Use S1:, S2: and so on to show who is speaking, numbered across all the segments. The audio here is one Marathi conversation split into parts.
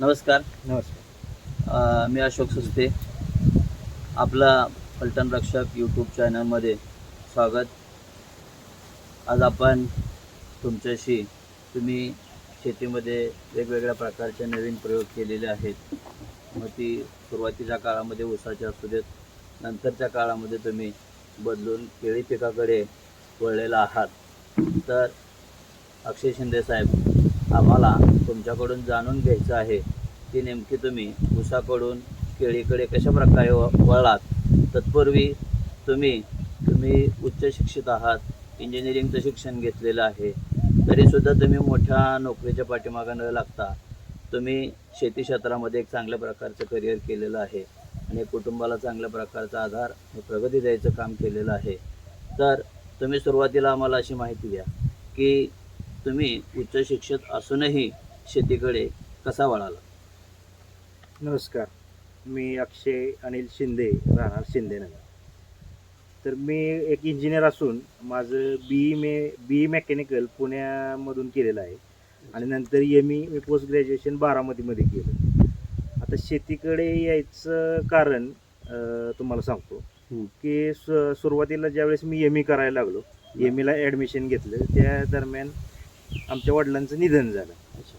S1: नमस्कार.
S2: नमस्कार.
S1: अ, मी अशोक सुस्ते. आपला फलटण रक्षक यूट्यूब चॅनलमध्ये स्वागत. आज आपण तुमच्याशी तुम्ही शेतीमध्ये वेगवेगळ्या प्रकारचे नवीन प्रयोग केलेले आहेत. मग ती सुरुवातीच्या काळामध्ये ऊसाचे असू देत नंतरच्या काळामध्ये तुम्ही बदलून केळी पिकाकडे वळलेला आहात. तर अक्षय शिंदे साहेब आम्हाला तुमच्याकडून जाणून घ्यायचं आहे. की नेमकी तुम्ही ऊसाकडून केळीकडे कशा प्रकारे व- वळलात? तत्पूर्वी तुम्ही तुम्ही उच्च शिक्षित आहात इंजिनिअरिंगचं शिक्षण घेतलेलं आहे. तरीसुद्धा तुम्ही मोठ्या नोकरीच्या पाठीमागं न लागता तुम्ही शेती क्षेत्रामध्ये एक चांगल्या प्रकारचं करिअर केलेलं आहे. आणि कुटुंबाला चांगल्या प्रकारचा आधार हे प्रगती द्यायचं काम केलेलं आहे. तर तुम्ही सुरुवातीला आम्हाला अशी माहिती द्या की तुम्ही उच्च शिक्षित असूनही शेतीकडे कसा वळाला?
S2: नमस्कार. मी अक्षय अनिल शिंदे राहणार शिंदेनगर. तर मी एक इंजिनियर असून माझं बी मे बी मेकॅनिकल पुण्यामधून केलेलं आहे. आणि नंतर एम ई मी पोस्ट ग्रॅज्युएशन बारामतीमध्ये केलं. आता शेतीकडे यायचं कारण तुम्हाला सांगतो. की सुरुवातीला ज्यावेळेस मी एम ई करायला लागलो एम ईला ॲडमिशन घेतलं त्या दरम्यान आमच्या वडिलांचं निधन झालं.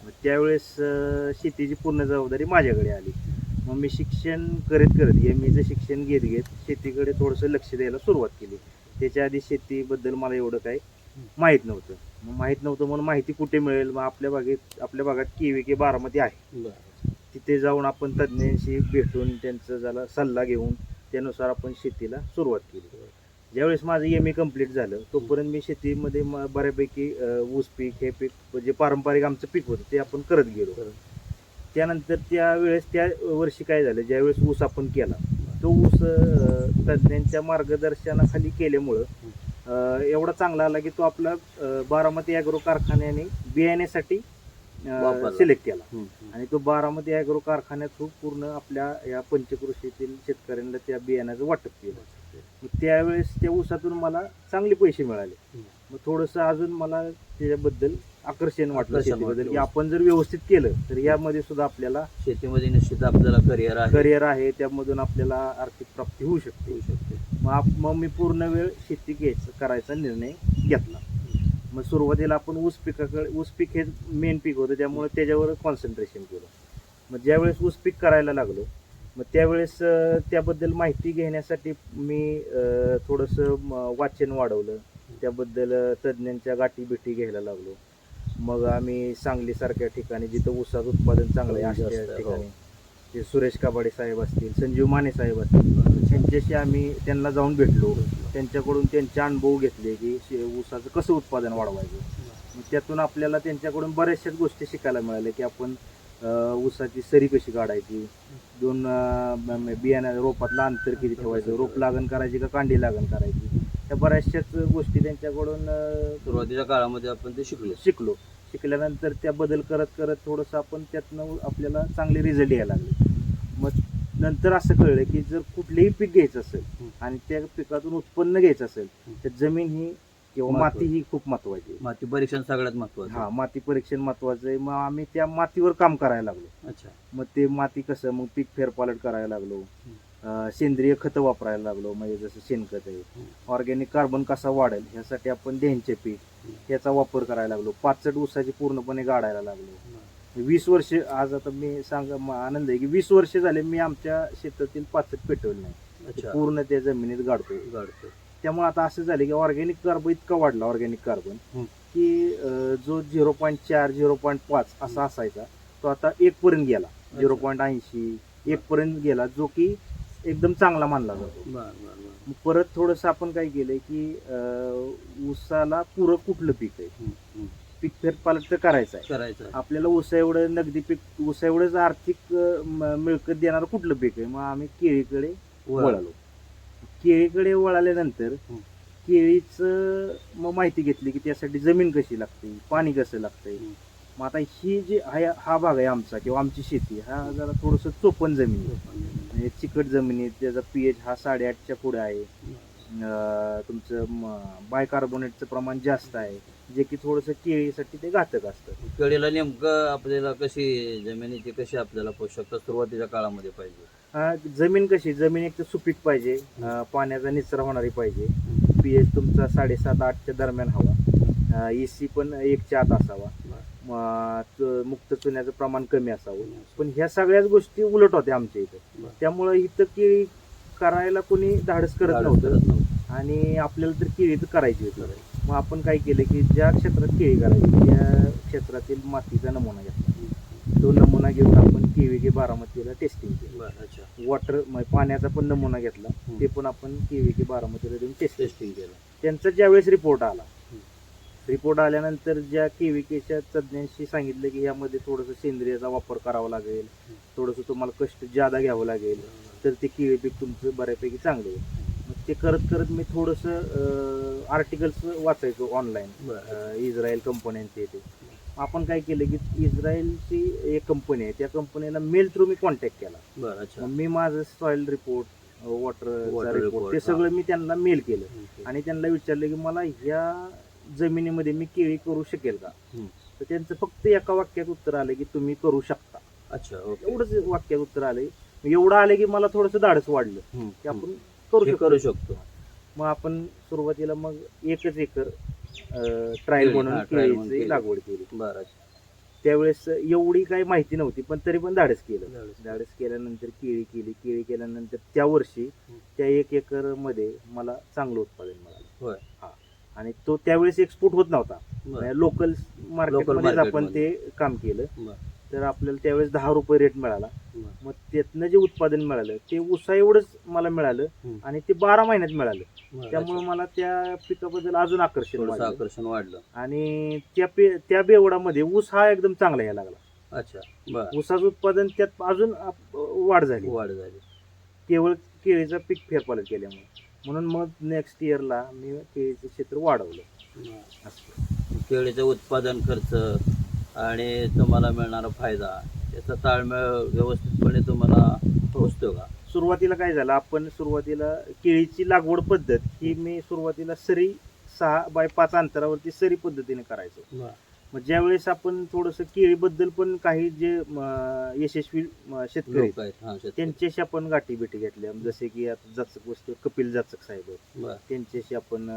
S2: मग त्यावेळेस शेतीची पूर्ण जबाबदारी माझ्याकडे आली. मग मी शिक्षण करत करत एम ईचं शिक्षण घेत घेत शेतीकडे थोडंसं लक्ष द्यायला सुरुवात केली. त्याच्या आधी शेतीबद्दल मला एवढं काही माहीत नव्हतं. मग माहीत नव्हतं म्हणून माहिती कुठे मिळेल? मग आपल्या बागेत आपल्या भागात के व्ही के बारामती आहे. तिथे जाऊन आपण तज्ज्ञांशी भेटून त्यांचं झाला सल्ला घेऊन त्यानुसार आपण शेतीला सुरुवात केली. ज्यावेळेस माझं एम ए कंप्लीट झालं तोपर्यंत मी शेतीमध्ये म- बऱ्यापैकी ऊस पीक हे पीक जे पारंपरिक आमचं पीक होतं ते आपण करत गेलो. त्यानंतर त्यावेळेस त्या वर्षी काय झालं ज्यावेळेस ऊस आपण केला तो ऊस तज्ज्ञांच्या मार्गदर्शनाखाली केल्यामुळं एवढा चांगला आला की तो आपला बारामती ॲग्रो कारखान्याने बियाण्यासाठी. सिलेक्ट केला. आणि तो बारामती ॲग्रो कारखान्यात पूर्ण आपल्या या पंचकृषीतील शेतकऱ्यांना त्या बियाण्याचं वाटप केलं. मग त्यावेळेस त्या ऊसातून मला चांगले पैसे मिळाले. मग थोडंसं अजून मला त्याच्याबद्दल आकर्षण वाटलं
S1: आकर्षण
S2: शेतीबद्दल.
S1: वाटलं.
S2: की आपण जर व्यवस्थित केलं तर यामध्ये सुद्धा आपल्याला
S1: शेतीमध्ये निश्चित आपल्याला करिअर आहे.
S2: करिअर आहे त्यामधून आपल्याला आर्थिक प्राप्ती होऊ शकते.
S1: होऊ शकते.
S2: मग आप- मग मी पूर्ण वेळ शेती घ्यायचं करायचा निर्णय घेतला. मग सुरुवातीला आपण ऊस पिकाकडे ऊस पीक हे मेन पीक होतं त्यामुळे त्याच्यावर कॉन्सन्ट्रेशन केलं. मग ज्यावेळेस ऊस पीक करायला लागलो मग त्यावेळेस त्याबद्दल माहिती घेण्यासाठी मी थोडंसं वाचन वाढवलं. त्याबद्दल तज्ज्ञांच्या गाठी भेटी घ्यायला लागलो. मग आम्ही सांगलीसारख्या ठिकाणी जिथं ऊसाचं उत्पादन चांगलं आहे अशा
S1: हो.
S2: ठिकाणी ते सुरेश काबाडे साहेब असतील संजीव माने साहेब असतील त्यांच्याशी आम्ही त्यांना जाऊन भेटलो. त्यांच्याकडून त्यांचे अनुभव घेतले की ऊसाचं कसं उत्पादन वाढवायचं. त्यातून आपल्याला त्यांच्याकडून बऱ्याचशाच गोष्टी शिकायला मिळाल्या की आपण ऊसाची सरी कशी काढायची? दोन बियाणा रोपातलं अंतर किती ठेवायचं? रोप लागण करायची का कांडी लागण करायची? त्या बऱ्याचशाच गोष्टी त्यांच्याकडून
S1: सुरुवातीच्या काळामध्ये आपण ते शिकलो.
S2: शिकलो. शिकल्यानंतर त्या बदल करत करत थोडंसं आपण त्यातनं आपल्याला चांगले रिझल्ट यायला लागले. मग नंतर असं कळलं की जर कुठलेही पीक घ्यायचं असेल. आणि त्या पिकातून उत्पन्न घ्यायचं असेल. तर जमीन ही किंवा. माती. ही खूप महत्वाची आहे.
S1: माती परीक्षण सगळ्यात महत्वाचं.
S2: हा माती परीक्षण महत्वाचं आहे. मग आम्ही त्या मातीवर काम करायला लागलो.
S1: अच्छा.
S2: मग ते माती कसं मग पीक फेरपालट करायला लागलो. अं, सेंद्रिय खतं वापरायला लागलो. म्हणजे जसं शेणखत आहे. ऑर्गॅनिक कार्बन कसा वाढेल ह्यासाठी आपण ढेंचे पीक याचा वापर करायला लागलो. पाचट ऊसाची पूर्णपणे गाडायला लागलो. वीस वर्ष आज आता मी सांग म- आनंद आहे की वीस वर्ष झाले मी आमच्या शेतातील पाचट पेटवलं नाही.
S1: अच्छा.
S2: पूर्ण त्या जमिनीत गाडतोय
S1: गाडतो
S2: त्यामुळे आता असं झालं की ऑर्गॅनिक कार्बन इतका वाढला ऑर्गॅनिक कार्बन. की जो झिरो पॉईंट चार झिरो पॉईंट पाच असा असायचा तो आता एक पर्यंत गेला झिरो पॉईंट ऐंशी एक पर्यंत गेला जो की एकदम चांगला मानला जातो. परत थोडंसं आपण काय केलंय की ऊसाला पूरक कुठलं पीक आहे. पीक फेरपालट तर करायचं आहे. आपल्याला ऊसा एवढं नगदी पीक ऊसा एवढंच आर्थिक मिळकत देणारं कुठलं पीक आहे? मग आम्ही केळीकडे
S1: वळालो.
S2: केळीकडे वळाल्यानंतर. केळीचं मग माहिती घेतली की त्यासाठी जमीन कशी लागते पाणी कसं लागतंय. मग आता ही जी हा हा भाग आहे आमचा किंवा आमची शेती हा जरा थोडंसं चोपन जमीन आहे. म्हणजे चिकट जमिनीत त्याचा पीएच हा साडेआठच्या पुढे आहे. तुमचं बायकार्बोनेटचं प्रमाण जास्त आहे. जे की थोडंसं केळीसाठी ते घातक असतं.
S1: केळीला नेमकं आपल्याला कशी जमिनीची कशी आपल्याला पोषकता सुरुवातीच्या काळामध्ये पाहिजे?
S2: जमीन कशी? जमीन एक तर सुपीक पाहिजे. पाण्याचा निचरा होणारी पाहिजे. पीएच तुमचा साडेसात आठच्या दरम्यान हवा. ई सी पण एकच्या आत असावा. मुक्त चुन्याचं प्रमाण कमी असावं. पण ह्या सगळ्याच गोष्टी उलट होत्या आमच्या इथं. त्यामुळं इथं केळी करायला कोणी धाडस करत
S1: धाडस
S2: नव्हतं.
S1: करत नव्हतं.
S2: आणि आपल्याला तर केळी तर करायची होती. मग आपण काय केलं की ज्या क्षेत्रात केळी करायची त्या क्षेत्रातील मातीचा नमुना घेतला. तो नमुना घेऊन आपण केळी के बारामतीला टेस्टिंग केलं.
S1: अच्छा.
S2: वॉटर पाण्याचा पण नमुना घेतला. ते पण आपण केळी के बारामतीला देऊन टेस्टिंग
S1: टेस्टिंग केलं.
S2: त्यांचा ज्यावेळेस रिपोर्ट आला. रिपोर्ट आल्यानंतर ज्या केविकेच्या तज्ज्ञांशी सांगितलं की यामध्ये थोडंसं सेंद्रियाचा वापर करावा लागेल थोडंसं तुम्हाला कष्ट जादा घ्यावं लागेल तर ते केळी पीक तुमचं बऱ्यापैकी चांगलं होईल मग ते करत करत मी थोडंसं आर्टिकल्स वाचायचो ऑनलाईन इस्रायल कंपन्यांचे ते. आपण काय केलं की इस्रायलची एक कंपनी आहे त्या कंपनीला मेल थ्रू मी कॉन्टॅक्ट केला.
S1: बरं अच्छा.
S2: मग मी माझं सॉइल रिपोर्ट
S1: Water
S2: रिपोर्ट ते
S1: हा.
S2: सगळं मी त्यांना मेल केलं. आणि त्यांना विचारलं की मला ह्या जमिनीमध्ये मी केळी करू शकेल का?
S1: हम्म.
S2: तर त्यांचं फक्त एका वाक्यात उत्तर आलं की तुम्ही करू शकता.
S1: अच्छा ओके.
S2: एवढंच वाक्यात उत्तर आले. एवढं आले की मला थोडंसं धाडस वाढलं
S1: हम्म,
S2: की
S1: हम्म.
S2: आपण करू
S1: हे
S2: शकतो.
S1: करू शकतो.
S2: मग आपण सुरुवातीला मग एकच एकर ट्रायल म्हणून केळीची. लागवड केली
S1: बरं.
S2: त्यावेळेस एवढी काही माहिती नव्हती पण तरी पण धाडस केलं
S1: धाडस.
S2: केल्यानंतर केळी केली केळी केल्यानंतर त्या वर्षी. त्या एक एकरमध्ये मला चांगलं उत्पादन मिळालं हा आणि तो त्यावेळेस एक्सपोर्ट होत नव्हता. लोकल मार्केटमध्ये
S1: market
S2: आपण. ते काम केलं. तर आपल्याला त्यावेळेस दहा रुपये रेट मिळाला. मग त्यातनं जे उत्पादन मिळालं ते उसा एवढंच मला मिळालं. आणि ते बारा महिन्यात मिळालं. त्यामुळे. मला त्या पिकाबद्दल अजून आकर्षण
S1: आकर्षण वाढलं.
S2: आणि त्या पे त्या बेवडामध्ये ऊस हा एकदम चांगला यायला लागला.
S1: अच्छा
S2: ऊसाचं उत्पादन त्यात अजून वाढ झाली.
S1: वाढ झाली.
S2: केवळ केळीचा पीक फेरफार केल्यामुळे. म्हणून मग नेक्स्ट इयरला मी केळीचं क्षेत्र वाढवलं.
S1: केळीचं उत्पादन खर्च आणि तुम्हाला मिळणारा फायदा याचा ताळमेळ व्यवस्थितपणे तुम्हाला पोहोचतो का
S2: सुरुवातीला काय झालं आपण सुरुवातीला केळीची लागवड पद्धत ही मी सुरुवातीला सरी सहा बाय पाच अंतरावरती सरी पद्धतीने करायचो मग ज्यावेळेस आपण थोडंसं केळीबद्दल पण काही जे यशस्वी शेतकरी. त्यांच्याशी आपण गाठी भेटी घेतल्या जसे की आता जाचक वस्तू कपिल जाचक साहेब. त्यांच्याशी आपण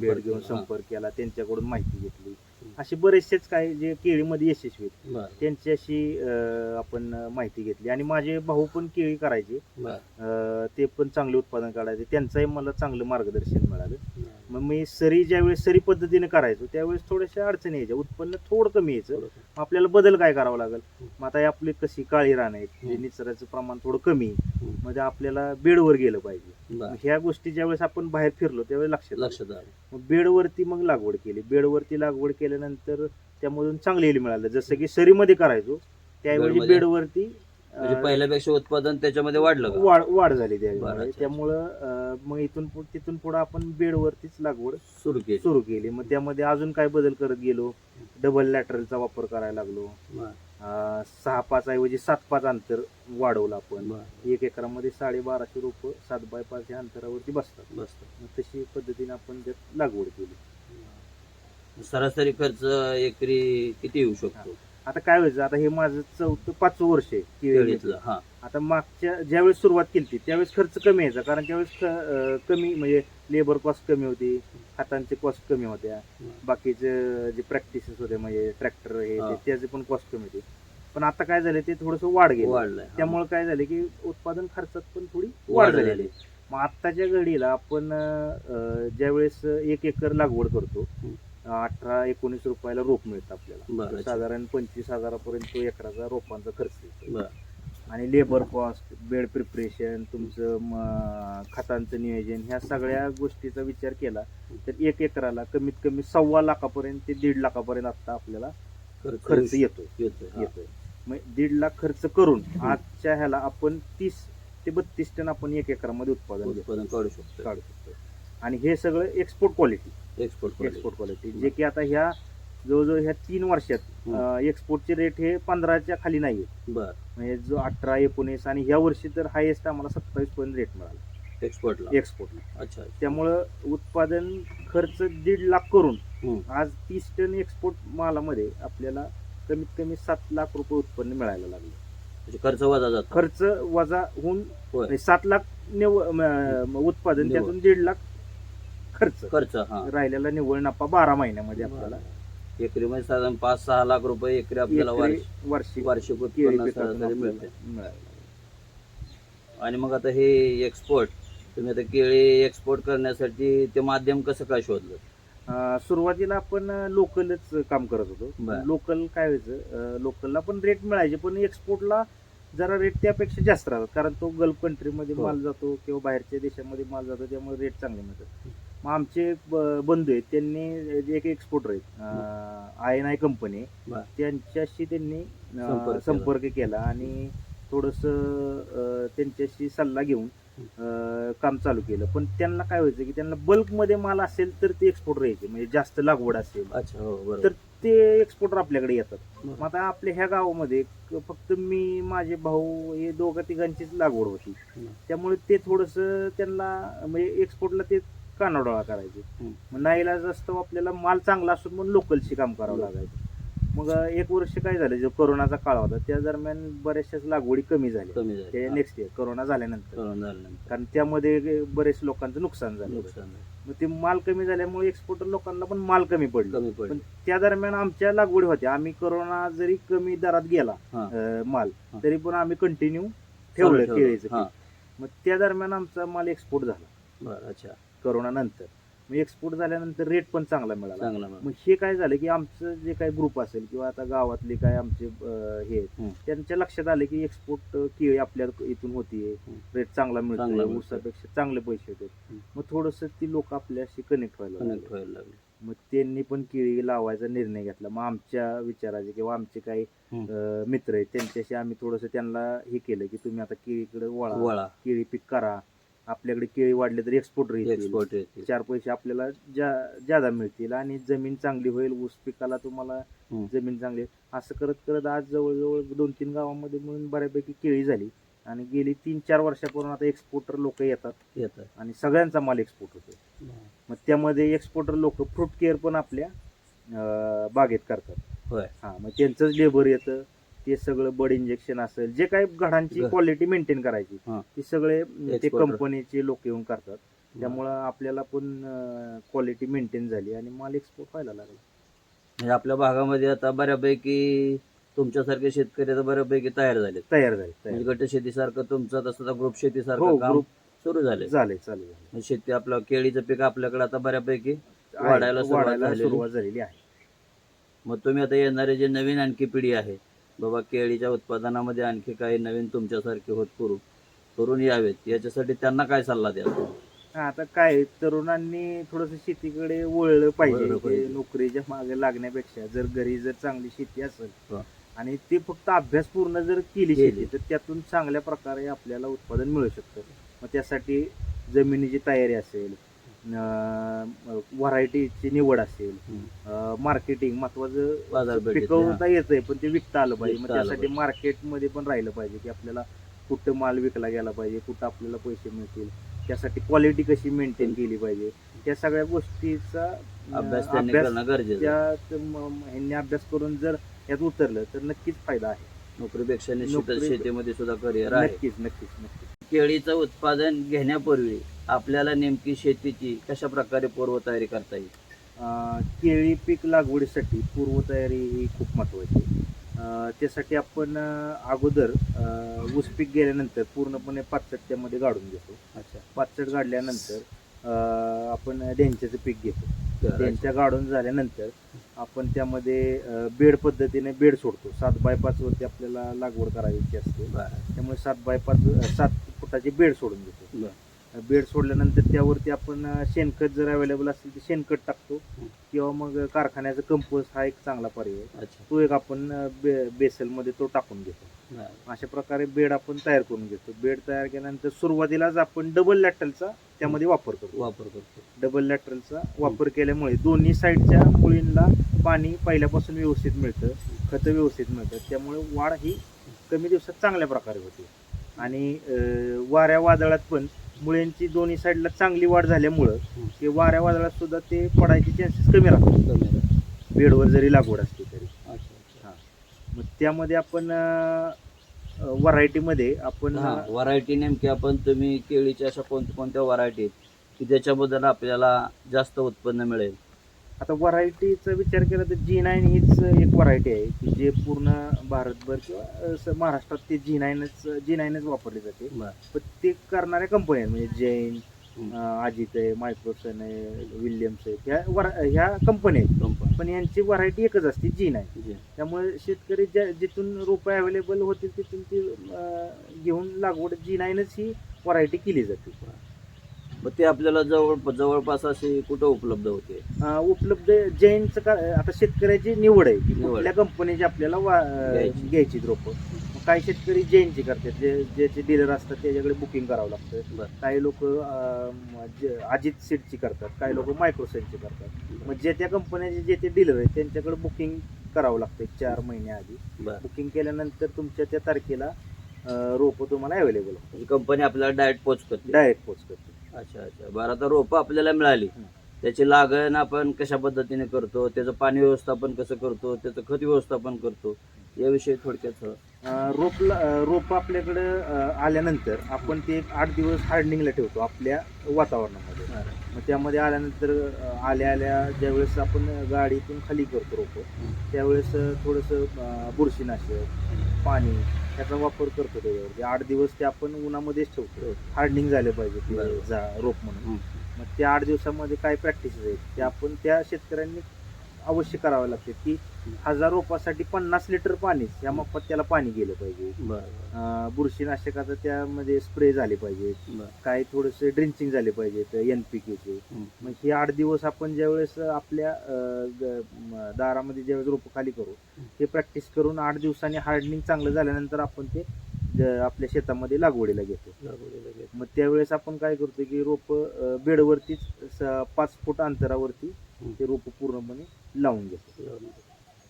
S2: भेट घेऊन. संपर्क केला त्यांच्याकडून माहिती घेतली. असे बरेचसेच काही जे केळीमध्ये यशस्वी आहेत.
S1: बरं.
S2: त्यांच्याशी अं, आपण माहिती घेतली. आणि माझे भाऊ पण केळी करायचे.
S1: बरं.
S2: अं, ते पण चांगले उत्पादन काढायचे. त्यांचंही मला चांगलं मार्गदर्शन मिळालं. मग मी सरी ज्यावेळेस सरी पद्धतीने करायचो त्यावेळेस थोड्याशा अडचणी यायच्या उत्पन्न थोडं कमी यायचं. मग आपल्याला बदल काय करावा लागेल मग आता हे आपली कशी काळी जे
S1: हम्म.
S2: निसर्गाचं प्रमाण थोडं कमी. म्हणजे आपल्याला बेडवर गेलं पाहिजे ह्या गोष्टी ज्यावेळेस आपण बाहेर फिरलो त्यावेळेस लक्षात.
S1: लक्षात
S2: मग बेडवरती मग लागवड केली बेडवरती लागवड केल्यानंतर त्यामधून चांगले येईल मिळालं जसं की सरीमध्ये करायचो त्यावेळी? बेडवरती
S1: म्हणजे पहिल्यापेक्षा उत्पादन त्याच्यामध्ये वाढलं का?
S2: वाढ वाढ झाली
S1: बरं,
S2: त्यावेळी
S1: अच्छा.
S2: त्यामुळं अं, मग इथून पु- तिथून पुढे आपण बेडवरतीच लागवड
S1: सुरू केली.
S2: सुरू केली. मग त्यामध्ये अजून काय बदल करत गेलो? डबल लॅटरलचा वापर करायला लागलो.
S1: बरं.
S2: अं, सहा पाच ऐवजी सात पाच अंतर वाढवलं आपण.
S1: बरं.
S2: एक एकरामध्ये साडेबाराशे रोप सात बाय पाच या अंतरावरती बसतात.
S1: मस्त
S2: मग तशी पद्धतीने आपण त्यात लागवड केली.
S1: सरासरी खर्च एकरी किती येऊ शकतो?
S2: आता काय व्हायचं आता हे माझं चौथं पाचवं वर्ष आहे.
S1: केळीतलं हा
S2: आता मागच्या ज्यावेळेस सुरुवात केली त्यावेळेस खर्च कमी यायचा कारण त्यावेळेस कमी म्हणजे लेबर कॉस्ट कमी होती हातांचे कॉस्ट कमी होत्या बाकीचे जे प्रॅक्टिसेस होते म्हणजे ट्रॅक्टर हे. ते, त्याचे पण कॉस्ट कमी होते पण आता काय झालं ते थोडंसं वाढ गेलं. त्यामुळे काय झालं की उत्पादन खर्चात पण थोडी
S1: वाढ
S2: वाढ
S1: झाली.
S2: झालेली मग आत्ताच्या घडीला आपण ज्यावेळेस एक एकर लागवड करतो. अठरा एकोणीस रुपयाला रोप मिळतं आपल्याला. तर. साधारण पंचवीस हजारापर्यंत तो एकराचा रोपांचा खर्च येतो. आणि लेबर कॉस्ट बेड प्रिपरेशन तुमचं खतांचं नियोजन ह्या सगळ्या गोष्टीचा विचार केला तर एक एकराला कमीत कमी सव्वा लाखापर्यंत ते दीड लाखापर्यंत आता आपल्याला खर्च येतो.
S1: येतोय.
S2: मग दीड लाख खर्च करून आजच्या ह्याला आपण तीस ते बत्तीस टन आपण एक एकरामध्ये उत्पादन
S1: काढू शकतो
S2: काढू शकतो आणि हे सगळं export quality
S1: export
S2: export quality जे की आता ह्या जवळजवळ ह्या तीन वर्षात. एक्सपोर्टचे रेट हे पंधराच्या खाली नाही आहेत
S1: बर.
S2: म्हणजे जो अठरा एकोणीस आणि ह्या वर्षी तर हायेस्ट आम्हाला सत्तावीस पर्यंत रेट मिळाला.
S1: एक्सपोर्टला
S2: एक्सपोर्टला
S1: अच्छा
S2: त्यामुळं उत्पादन खर्च दीड लाख करून. आज तीस टन एक्सपोर्ट मालामध्ये आपल्याला कमीत कमी सात लाख रुपये उत्पन्न मिळायला लागले.
S1: म्हणजे खर्च वजा जातो.
S2: खर्च वजा होऊन
S1: होय.
S2: म्हणजे सात लाख निव म- म- उत्पादन
S1: निव्वळ.
S2: त्यातून दीड लाख खर्च.
S1: खर्च हा.
S2: राहिलेला निव्वळ नफा बारा महिन्यामध्ये आपल्याला.
S1: एकरी म्हणजे साधारण पाच सहा लाख रुपये एकरी आपल्याला
S2: एकरी
S1: वार्षिक
S2: वार्षिक
S1: वार्षिक
S2: केळी
S1: उत्पन्न
S2: पिकातून
S1: सरासरी
S2: आपल्याला
S1: मिळते.
S2: मिळालं.
S1: आणि मग आता हे एक्सपोर्ट तुम्ही आता केळी एक्सपोर्ट करण्यासाठी ते माध्यम कसं काय शोधलं?
S2: अं, सुरुवातीला आपण लोकलच काम करत होतो.
S1: बर.
S2: लोकल काय व्हायचं लोकलला पण रेट मिळायचे पण एक्सपोर्टला जरा रेट त्यापेक्षा जास्त राहतात. कारण तो गल्फ कंट्रीमध्ये
S1: हो.
S2: माल जातो किंवा बाहेरच्या देशामध्ये माल जातो त्यामुळे रेट चांगले मिळतात. मग आमचे ब- बंधू आहेत त्यांनी जे एक एक्सपोर्टर आहेत आय एन आय कंपनी
S1: बर.
S2: त्यांच्याशी त्यांनी अं,
S1: संपर्क केला.
S2: संपर्क केला आणि थोडस त्यांच्याशी सल्ला घेऊन अं, काम चालू केलं पण त्यांना काय व्हायचं की त्यांना बल्कमध्ये माल असेल तर ते एक्सपोर्टर यायचे म्हणजे जास्त लागवड असेल
S1: अच्छा हो बरोबर
S2: तर ते एक्सपोर्टर आपल्याकडे येतात
S1: बरं.
S2: मग आता आपल्या ह्या गावामध्ये क- फक्त मी माझे भाऊ हे दोघं तिघांचीच लागवड होती
S1: हं.
S2: त्यामुळे ते थोडस त्यांना म्हणजे एक्सपोर्टला ते कानाडोळा करायचे
S1: हं.
S2: मग नाईलाज असतो आपल्याला माल चांगला असून पण लोकलशी काम करावं. लागायचं मग एक वर्ष काय झालं जो कोरोनाचा काळ होता त्या दरम्यान बऱ्याचशाच लागवडी कमी झाल्या
S1: कमी
S2: ते
S1: झालं
S2: नेक्स्ट इयर कोरोना झाल्यानंतर
S1: करून
S2: कारण त्यामध्ये बरेच लोकांचं नुकसान झालं.
S1: नुकसान झालं.
S2: मग ते माल कमी झाल्यामुळे एक्सपोर्टर लोकांना पण माल कमी पडलं
S1: कमी
S2: पण
S1: पडलं
S2: त्या दरम्यान आमच्या लागवडी होत्या आम्ही कोरोना जरी कमी दरात गेला
S1: हा.
S2: अं, माल
S1: हा.
S2: तरी पण आम्ही कंटिन्यू ठेवलं. केळीचं
S1: हा.
S2: मग त्या दरम्यान आमचा माल एक्सपोर्ट झाला
S1: बरं अच्छा
S2: कोरोना नंतर मग एक्सपोर्ट झाल्यानंतर रेट पण चांगला मिळाला
S1: चांगला
S2: मग हे काय झालं की आमचं जे काही ग्रुप असेल किंवा आता गावातले काय आमचे अं, हे आहेत,
S1: हं.
S2: त्यांच्या लक्षात आले की एक्सपोर्ट केळी आपल्या इथून होतीये
S1: हं.
S2: रेट चांगला
S1: चांगला
S2: मिळतो
S1: मिळतोय.
S2: ऊसापेक्षा चांगले पैसे होते. मग थोडस ती लोक आपल्याशी कनेक्ट व्हायला लागले.
S1: कनेक्ट व्हायला लागले
S2: मग त्यांनी पण केळी लावायचा निर्णय घेतला मग आमच्या विचाराचे किंवा आमचे काही
S1: हं.
S2: अं, मित्र आहेत त्यांच्याशी आम्ही थोडस त्यांना हे केलं की तुम्ही आता केळीकडे वळा
S1: वळा
S2: केळी पीक करा आपल्याकडे केळी वाढले तर एक्सपोर्ट येईल.
S1: एक्सपोर्ट येते
S2: चार पैसे आपल्याला जा- जादा मिळतील आणि जमीन चांगली होईल ऊस पिकाला तुम्हाला. जमीन चांगली असं करत करत आज जवळजवळ दोन तीन गावामध्ये मिळून बऱ्यापैकी केळी झाली. आणि गेली तीन चार वर्षापूर्वी आता एक्सपोर्टर लोक येतात.
S1: येतात.
S2: आणि सगळ्यांचा माल एक्सपोर्ट होतो मग त्यामध्ये एक्सपोर्टर लोक फ्रूट केअर पण आपल्या अं, बागेत करतात.
S1: होय.
S2: हा मग त्यांचंच लेबर येतं. ते सगळं बड इंजेक्शन असेल जे काही घडांची क्वालिटी मेंटेन करायची
S1: हा.
S2: ती सगळे ते
S1: Exporter.
S2: कंपनीचे लोक येऊन करतात. त्यामुळं आपल्याला पण क्वालिटी मेंटेन झाली आणि माल एक्सपोर्ट व्हायला लागला.
S1: म्हणजे आपल्या भागामध्ये आता बऱ्यापैकी तुमच्यासारखे शेतकरी आता बऱ्यापैकी तयार झाले
S2: तयार झाले तयार
S1: म्हणजे गट शेतीसारखं तुमचं तसं ग्रुप
S2: हो
S1: शेतीसारखं काम
S2: ग्रुप
S1: सुरू झाले
S2: झाले चालू झाले
S1: म्हणजे शेती आपलं केळीचं पीक आपल्याकडे आता बऱ्यापैकी वाढायला
S2: आहे,
S1: सुरुवात
S2: वाढायला
S1: झालेली.
S2: सुरुवात झालेली आहे.
S1: मग तुम्ही आता येणारे जे नवीन आणखी पिढी आहे बाबा केळीच्या उत्पादनामध्ये आणखी काही नवीन तुमच्यासारखे होत करू करून यावेत याच्यासाठी त्यांना काय सल्ला द्या
S2: हा, आता काय तरुणांनी थोडस शेतीकडे वळलं पाहिजे ते. नोकरीच्या मागे लागण्यापेक्षा जर घरी जर चांगली शेती असेल
S1: हा.
S2: आणि ते फक्त अभ्यास पूर्ण जर केली
S1: केली.
S2: शेती तर त्यातून चांगल्या प्रकारे आपल्याला उत्पादन मिळू शकतं मग त्यासाठी जमिनीची तयारी असेल व्हरायटीची निवड असेल. मार्केटिंग महत्वाचं पिकवता येतंय पण ते विकता आलं पाहिजे. मग त्यासाठी मार्केटमध्ये पण राहिलं पाहिजे की आपल्याला कुठं माल विकला गेला पाहिजे कुठं आपल्याला पैसे मिळतील. त्यासाठी क्वालिटी कशी मेंटेन केली पाहिजे. त्या सगळ्या गोष्टीचा
S1: अभ्यास
S2: ह्यांनी अभ्यास करून जर यात उतरलं तर नक्कीच फायदा आहे.
S1: नोकरीपेक्षा निश्चितच शेतीमध्ये सुद्धा करिअर आहे.
S2: नक्कीच नक्कीच नक्कीच.
S1: केळीचं उत्पादन घेण्यापूर्वी आपल्याला नेमकी शेतीची कशा प्रकारे पूर्वतयारी करता येईल?
S2: केळी पीक लागवडीसाठी पूर्वतयारी ही खूप आहे. अं, त्यासाठी आपण अगोदर ऊस पीक गेल्यानंतर पूर्णपणे पाचट त्यामध्ये गाडून घेतो.
S1: अच्छा.
S2: पाचट गाडल्यानंतर आपण ढेंच्याचं पीक घेतो. ढेंच्या गाडून झाल्यानंतर आपण त्यामध्ये बेड पद्धतीने बेड सोडतो. सात बाय पाच वरती आपल्याला लागवड करायची असते.
S1: बरं.
S2: त्यामुळे सात बाय पाच सात फुटाचे बेड सोडून घेतो. बेड सोडल्यानंतर त्यावरती आपण शेणखत जर अवेलेबल असेल तर शेणखत टाकतो. किंवा मग कारखान्याचा कंपोस्ट हा एक चांगला पर्याय तो एक आपण बे बेसलमध्ये तो टाकून घेतो. अशा प्रकारे बेड आपण तयार करून घेतो. बेड तयार केल्यानंतर सुरुवातीलाच आपण डबल लॅटरलचा त्यामध्ये वापर करतो.
S1: वापर करतो.
S2: डबल लॅटरलचा वापर केल्यामुळे दोन्ही साईडच्या मुलींना पाणी पहिल्यापासून व्यवस्थित मिळतं खतं व्यवस्थित मिळतं त्यामुळे वाढ ही कमी दिवसात चांगल्या प्रकारे होते. आणि वाऱ्या वादळात पण मुळ्यांची दोन्ही साईडला चांगली वाढ झाल्यामुळं
S1: हं.
S2: ते वाऱ्या वादळात सुद्धा ते पडायचे चान्सेस कमी राहतात. बेडवर जरी लागवड असली तरी
S1: अच्छा, अच्छा.
S2: मग त्यामध्ये आपण व्हरायटीमध्ये आपण
S1: हा व्हरायटी नेमकी आपण तुम्ही केळीच्या अशा कोणत्या कोणत्या व्हरायटी आहेत की ज्याच्याबद्दल आपल्याला जास्त उत्पन्न मिळेल
S2: आता व्हरायटीचा विचार केला तर जी नाईन हीच एक व्हरायटी आहे की जे पूर्ण भारतभर किंवा महाराष्ट्रात ते जी नाईनच जी नाईनच वापरली जाते. पण ते करणाऱ्या कंपन्या आहेत म्हणजे जैन अजित आहे मायक्रोसन आहे विल्यम्स आहे ह्या वर ह्या कंपन्या आहेत.
S1: कंपनी
S2: पण यांची व्हरायटी एकच असते जी नाईन
S1: जी.
S2: त्यामुळे शेतकरी ज्या जिथून रोपं अवेलेबल होतील तिथून ती घेऊन लागवड जी नाईनच ही व्हरायटी केली जाते.
S1: मग ते आपल्याला जवळ जवळपास असे कुठं उपलब्ध होते?
S2: अ, उपलब्ध जैनचं का आता शेतकऱ्याची निवड आहे. की
S1: निवड.
S2: कुठल्या कंपनीची आपल्याला वा-
S1: घ्यायची.
S2: घ्यायची रोपं. मग काही शेतकरी जैनची करतात. जे ज्याचे डीलर असतात त्याच्याकडे बुकिंग करावं लागतं.
S1: बरं.
S2: काही लोक अजित सीटची करतात. काही लोक मायक्रोसेटची करतात. मग जे त्या कंपन्याचे जे ते डीलर आहेत त्यांच्याकडे बुकिंग करावं लागतं एक चार महिन्याआधी
S1: बरं.
S2: बुकिंग केल्यानंतर तुमच्या त्या तारखेला रोपं तुम्हाला अवेलेबल होतं
S1: म्हणजे कंपनी आपल्याला डायरेक्ट पोच करते
S2: डायरेक्ट पोच करते
S1: अच्छा अच्छा. बरं आता रोपं आपल्याला मिळाली. त्याची लागण आपण कशा पद्धतीने करतो? त्याचं पाणी व्यवस्थापन कसं करतो? त्याचं खत व्यवस्थापन करतो? याविषयी थोडक्यात
S2: अं, अं, रोप आपल्याकडे आल्यानंतर आपण ते एक आठ दिवस हार्डनिंगला ठेवतो आपल्या वातावरणामध्ये. मग त्यामध्ये आल्यानंतर अं, आल्या आल्या ज्यावेळेस आपण गाडीतून खाली करतो रोप त्यावेळेस अं, थोडंसं अं, बुरशीनाशक पाणी त्याचा वापर करतो त्याच्यावरती आठ दिवस ते आपण उन्हामध्येच ठेवतो. हार्डनिंग झाले पाहिजे ते
S1: बरोबर.
S2: जा- रोप म्हणून.
S1: हं.
S2: मग त्या आठ दिवसामध्ये काय प्रॅक्टिस आहेत? ते आपण त्या शेतकऱ्यांनी अवश्य करावे लागते की हजार रोपासाठी पन्नास लिटर पाणी या मापात त्याला पाणी गेलं पाहिजे.
S1: बरं
S2: अं, बुरशीनाशकाचं त्यामध्ये स्प्रे झाले पाहिजे.
S1: बरं.
S2: काय थोडेसे ड्रिंचिंग झाले पाहिजेत एन पी केचे
S1: हं.
S2: मग हे आठ दिवस आपण ज्यावेळेस आपल्या अं, ग- म, दारामध्ये ज्यावेळेस रोपं खाली करू ते प्रॅक्टिस करून आठ दिवसांनी हार्डनिंग चांगलं झाल्यानंतर आपण ते ज- आपल्या शेतामध्ये लागवडीला घेतो.
S1: लागवडीला घेतो.
S2: मग त्यावेळेस आपण काय करतो की रोप बेडवरतीच स- पाच फूट अंतरावरती
S1: हं.
S2: ते रोप पूर्णपणे लावून घेतो.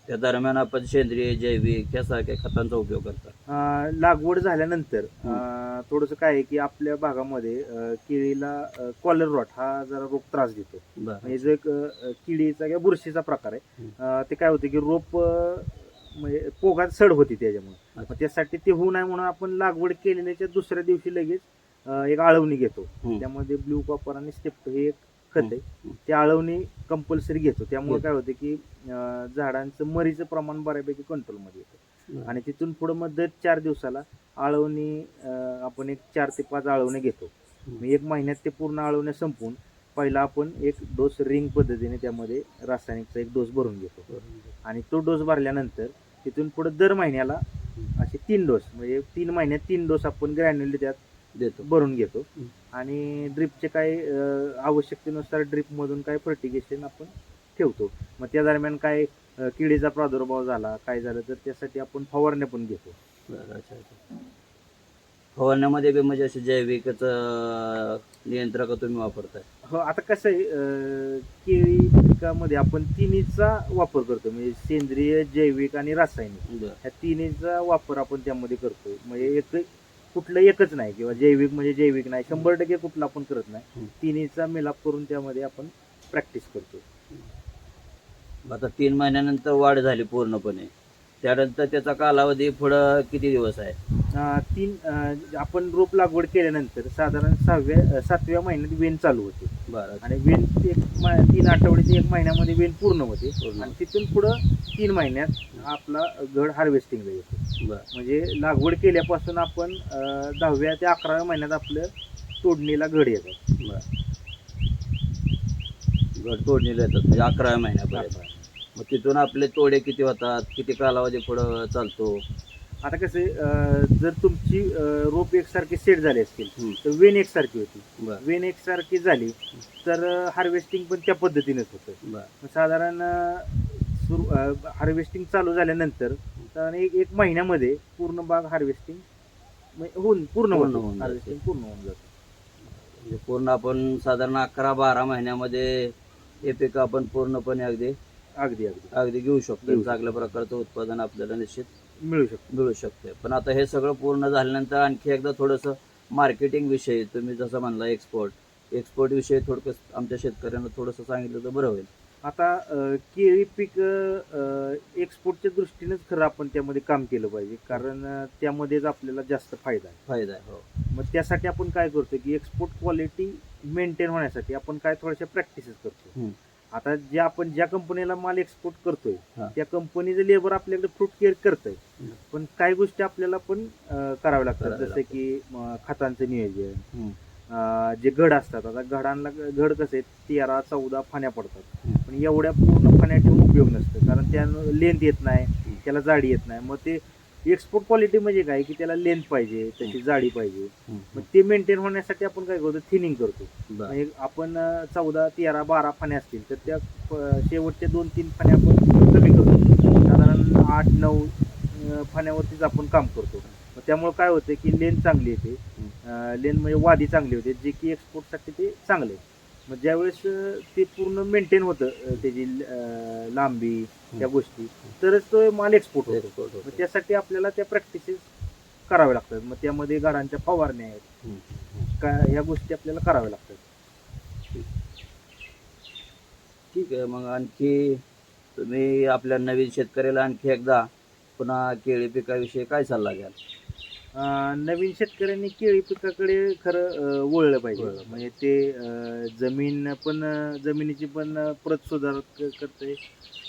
S1: त्या दरम्यान आपण सेंद्रिय जैविक यासारख्या खतांचा उपयोग करतात.
S2: अं, लागवड झाल्यानंतर अं, थोडंसं काय आहे की आपल्या भागामध्ये अं, केळीला कॉलर रॉट हा जरा रोग त्रास देतो.
S1: बरं.
S2: म्हणजे जो एक अं, किडीचा किंवा बुरशीचा प्रकार आहे. अं, ते काय होते की रोप अं, म्हणजे पोगात सड होती त्याच्यामुळे.
S1: अच्छा.
S2: त्यासाठी ते होऊ नये म्हणून आपण लागवड केलेल्याच्या दुसऱ्या दिवशी लगेच अं, एक आळवणी घेतो. त्यामध्ये ब्ल्यू कॉपर आणि स्टेप हे एक खत आहे. ते आळवणी कंपल्सरी घेतो. त्यामुळे. काय होते की अं, झाडांचं मरीचं प्रमाण बऱ्यापैकी कंट्रोलमध्ये येतं. आणि तिथून पुढं मध्ये चार दिवसाला आळवणी अं, आपण एक चार ते पाच आळवणे घेतो. मग एक महिन्यात ते पूर्ण आळवणे संपून पहिला आपण एक डोस रिंग पद्धतीने त्यामध्ये रासायनिकचा एक डोस भरून घेतो. आणि तो डोस भरल्यानंतर तिथून पुढे दर महिन्याला असे तीन डोस म्हणजे तीन महिन्यात तीन डोस आपण ग्रॅन्युलर त्यात
S1: देतो.
S2: भरून घेतो.
S1: हं.
S2: आणि ड्रिपचे काय आवश्यकतेनुसार ड्रिपमधून काय फर्टिगेशन आपण ठेवतो. मग त्या दरम्यान काय किडीचा प्रादुर्भाव झाला काय झालं तर त्यासाठी आपण फवारण्या पण घेतो.
S1: फवारण्यामध्ये बी म्हणजे असे जैविकच नियंत्रक तुम्ही वापरताय?
S2: हो आता कसं आहे केळी पिकामध्ये आपण तिन्हीचा वापर करतो. म्हणजे सेंद्रिय जैविक आणि रासायनिक. ह्या तिन्हीचा वापर आपण त्यामध्ये करतो म्हणजे एक कुठलं एकच नाही किंवा जैविक म्हणजे जैविक नाही. शंभर टक्के कुठलं आपण करत नाही. तिन्हीचा मिलाप करून त्यामध्ये आपण प्रॅक्टिस करतो
S1: आता तीन महिन्यानंतर वाढ झाली पूर्णपणे. त्यानंतर त्याचा कालावधी पुढं किती दिवस आहे?
S2: अं, तीन अं, आपण रोप लागवड केल्यानंतर साधारण सहाव्या सातव्या महिन्यात वेन चालू होते.
S1: बरं.
S2: आणि वेन ते एक म- तीन आठवडे ते एक महिन्यामध्ये वेन पूर्ण होते.
S1: पूर्ण.
S2: आणि तिथून पुढं तीन महिन्यात आपला घड हार्वेस्टिंगला येतो.
S1: बरं.
S2: म्हणजे लागवड केल्यापासून आपण अं, दहाव्या ते अकराव्या महिन्यात आपलं तोडणीला घड येतात.
S1: बरं. घट तोडणीला येतात. म्हणजे अकराव्या महिन्यापर्यंत. मग तिथून आपले तोडे किती होतात? किती कालावधी पुढं चालतो?
S2: आता कसं आहे, अं, जर तुमची अं, रोप एकसारखी सेट झाली असतील. तर वेन एकसारखी होती.
S1: बरं.
S2: वेन एकसारखी झाली तर हार्वेस्टिंग पण त्या पद्धतीनेच होतं.
S1: बरं.
S2: मग साधारण सुरू हार्वेस्टिंग चालू झाल्यानंतर साधारण एक एक महिन्यामध्ये पूर्ण बाग हार्वेस्टिंग होऊन पूर्ण
S1: पूर्ण
S2: होऊन
S1: होऊन जाते.
S2: हार्वेस्टिंग पूर्ण होऊन जातं.
S1: म्हणजे पूर्ण आपण साधारण अकरा बारा महिन्यामध्ये हे पिकं आपण पूर्णपणे अगदी
S2: अगदी अगदी.
S1: अगदी घेऊ शकतो. चांगल्या प्रकारचं उत्पादन आपल्याला निश्चित
S2: मिळू शकतो.
S1: मिळू शकते पण आता हे सगळं पूर्ण झाल्यानंतर आणखी एकदा थोडंसं मार्केटिंग विषयी तुम्ही जसं म्हणला एक्सपोर्ट एक्सपोर्ट विषयी थोडकं आमच्या शेतकऱ्यांना थोडंसं सांगितलं तर बरं होईल.
S2: आता केळी पीक एक्सपोर्टच्या दृष्टीनेच खरं आपण त्यामध्ये काम केलं पाहिजे. कारण त्यामध्येच आपल्याला जास्त फायदा आहे.
S1: फायदा आहे हो.
S2: मग त्यासाठी आपण काय करतो की एक्सपोर्ट क्वालिटी मेंटेन होण्यासाठी आपण काय थोड्याशा प्रॅक्टिसेस करतो. आता जे आपण ज्या कंपनीला माल एक्सपोर्ट करतोय
S1: हा.
S2: त्या कंपनीचं लेबर आपल्याकडे फ्रूट केअर करतंय
S1: हम्म.
S2: पण काही गोष्टी आपल्याला पण अं, कराव्या लागतात
S1: कराव्या
S2: जसं की खतांचं नियोजन
S1: हम्म.
S2: अं, जे घड असतात आता घडांना घड कसे तेरा चौदा फाण्या पडतात
S1: हम्म.
S2: पण एवढ्या पूर्ण फाण्या ठेवून उपयोग नसतो कारण त्यानं लेंथ येत नाही त्याला जाडी येत नाही मग ते एक्सपोर्ट क्वालिटी म्हणजे काय? की त्याला लेंथ पाहिजे त्याची जाडी पाहिजे. मग ते मेंटेन होण्यासाठी आपण काय करतो? थिनिंग करतो. म्हणजे आपण चौदा तेरा बारा फाण्या असतील तर त्या शेवटच्या दोन तीन फाण्या आपण कमी करतो. साधारण आठ नऊ फाण्यावरतीच आपण काम करतो. मग त्यामुळे काय होतं की लेन चांगली येते. लेन म्हणजे वादी चांगली होते. जे की एक्सपोर्टसाठी ते चांगले. मग ज्यावेळेस ते पूर्ण मेंटेन होतं त्याची लांबी त्या गोष्टी. तरच तो माल एक्सपोर्ट होतो. मग त्यासाठी आपल्याला त्या प्रॅक्टिसेस कराव्या लागतात. मग त्यामध्ये गाडांच्या फवारण्या आहेत. का ह्या गोष्टी आपल्याला कराव्या लागतात.
S1: ठीक आहे मग आणखी तुम्ही आपल्या नवीन शेतकऱ्याला आणखी एकदा पुन्हा केळी पिकाविषयी काय सल्ला द्याल
S2: अं, नवीन शेतकऱ्यांनी केळी पिकाकडे खरं वळलं पाहिजे. म्हणजे ते जमीन पण जमिनीची पण प्रत सुधार क- करते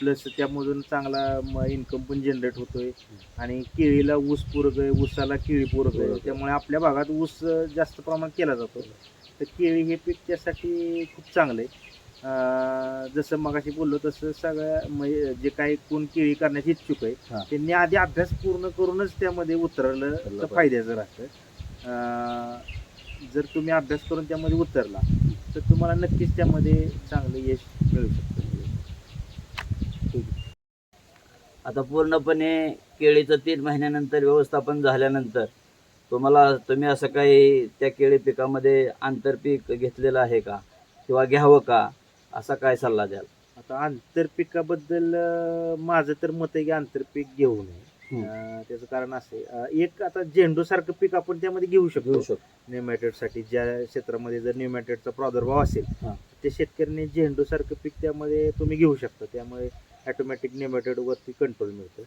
S2: प्लस त्यामधून चांगला इन्कम पण जनरेट होतोय. आणि केळीला ऊस पूरक आहे ऊसाला केळी पूरक आहे. त्यामुळे आपल्या भागात ऊस जास्त प्रमाणात केला जातो. तर केळी हे पीक त्यासाठी खूप चांगलं आहे जसं मगाशी बोललो तसं सगळ्या म्हणजे जे काही कोण केळी करण्याची इच्छुक आहे. त्यांनी आधी अभ्यास पूर्ण करूनच त्यामध्ये उतरलं तर. फायद्याचं राहतं अं, जर तुम्ही अभ्यास करून त्यामध्ये उतरला तर तुम्हाला नक्कीच त्यामध्ये चांगलं यश मिळू शकतं
S1: आता पूर्णपणे केळीचं तीन महिन्यानंतर व्यवस्थापन झाल्यानंतर तुम्हाला तुम्ही असं काही त्या केळी पिकामध्ये आंतरपीक घेतलेलं आहे का किंवा घ्यावं का असा काय सल्ला द्याल?
S2: आता आंतरपिकाबद्दल अं, माझं तर मत आहे की आंतरपीक घेऊ नये.
S1: हम्म.
S2: अं, त्याचं कारण असे एक आता झेंडू सारखं पीक आपण त्यामध्ये घेऊ शकतो.
S1: घेऊ शकतो.
S2: न्यूमॅटेडसाठी ज्या क्षेत्रामध्ये जर न्यूमॅटेडचा प्रादुर्भाव असेल
S1: हा.
S2: ते शेतकऱ्यांनी झेंडू सारखं पीक त्यामध्ये तुम्ही घेऊ शकता. त्यामुळे ऑटोमॅटिक न्यूमॅटेड वरती कंट्रोल मिळतो.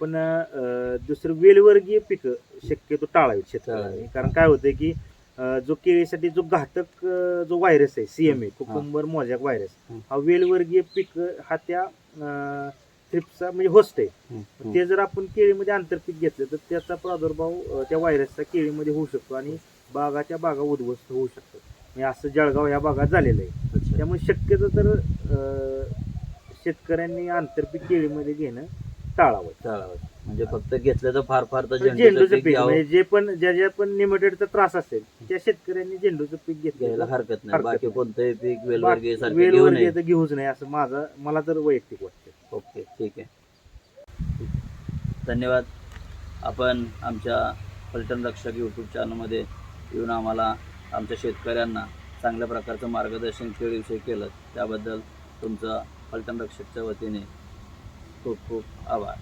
S2: पण अं, दुसरं वेलवर्गीय पिकं शक्यतो टाळावीत शेतकऱ्यांनी.
S1: टाळावीत.
S2: कारण काय होतंय की जो केळीसाठी जो घातक जो व्हायरस आहे सीएमए कुकुंबर मोजॅक व्हायरस
S1: हं.
S2: वेलवर्गीय पीक हा त्या थ्रिप्सचा म्हणजे होस्ट आहे. ते जर आपण केळीमध्ये आंतरपीक घेतलं तर त्याचा प्रादुर्भाव त्या व्हायरसचा केळीमध्ये होऊ शकतो आणि बागाच्या बागा उद्ध्वस्त होऊ शकतात म्हणजे असं जळगाव ह्या भागात झालेलं आहे. त्यामुळे शक्यतो तर शेतकऱ्यांनी आंतरपीक केळीमध्ये घेणं टाळावं
S1: चालावं. म्हणजे फक्त घेतलं तर फार फार तर
S2: झेंडूचं
S1: पीक घ्यावं.
S2: म्हणजे जे पण ज्या ज्या पण निमटेडचा त्रास असेल त्या शेतकऱ्यांनी झेंडूचं पीक
S1: घ्यायला
S2: घेतलं
S1: हरकत नाही.
S2: हरकत
S1: बाकी
S2: नाही.
S1: कोणतंही पीक वेलवर्गीय सारखे घेऊ
S2: वेलवर्गीय तर घेऊच नाही असं माझं मला तर वैयक्तिक वाटतं.
S1: ओके ठीक आहे. धन्यवाद. आपण आमच्या पलटण रक्षक यूट्यूब चॅनलमध्ये येऊन आम्हाला आमच्या शेतकऱ्यांना चांगल्या प्रकारचं मार्गदर्शन केळीविषयी केलं. त्याबद्दल तुमचं पलटण रक्षकच्या वतीने खूप खूप आभार.